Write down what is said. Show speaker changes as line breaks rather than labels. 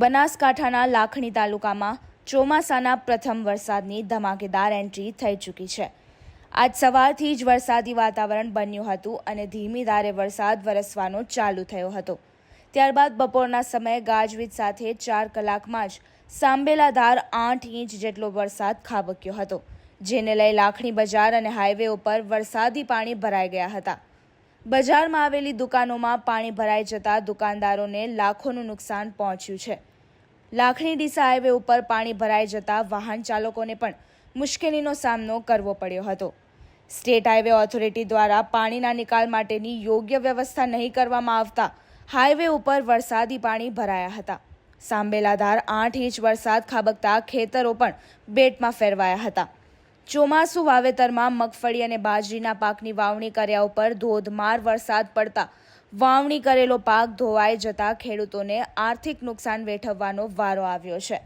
બનાસકાંઠાના લાખણી તાલુકામાં ચોમાસાના પ્રથમ વરસાદની ધમાકેદાર એન્ટ્રી થઈ ચૂકી છે. આજ સવારથી જ વરસાદી વાતાવરણ બન્યું હતું અને ધીમી ધારે વરસાદ વરસવાનો ચાલુ થયો હતો. ત્યારબાદ બપોરના સમયે ગાજવીજ સાથે ચાર કલાકમાં જ સાંબેલા ધાર આઠ ઇંચ જેટલો વરસાદ ખાબક્યો હતો, જેને લઈ લાખણી બજાર અને હાઈવે ઉપર વરસાદી પાણી ભરાઈ ગયા હતા. બજારમાં આવેલી દુકાનોમાં પાણી ભરાઈ જતા દુકાનદારોને લાખોનું નુકસાન પહોંચ્યું છે. લાખણી ડીસા હાઈવે ઉપર પાણી ભરાઈ જતા વાહન ચાલકોને પણ મુશ્કેલીનો સામનો કરવો પડ્યો હતો. સ્ટેટ હાઈવે ઓથોરિટી દ્વારા પાણીના નિકાલ માટેની યોગ્ય વ્યવસ્થા નહીં કરવામાં આવતા હાઈવે ઉપર વરસાદી પાણી ભરાયા હતા. સાંબેલાધાર આઠ ઇંચ વરસાદ ખાબકતા ખેતરો પણ બેટમાં ફેરવાયા હતા. ચોમાસું વાવેતરમાં મગફળી અને બાજરીના પાકની વાવણી કર્યા ઉપર ધોધમાર વરસાદ પડતા વાવણી કરેલો પાક ધોવાઈ જતા ખેડૂતોને આર્થિક નુકસાન વેઠવવાનો વારો આવ્યો છે.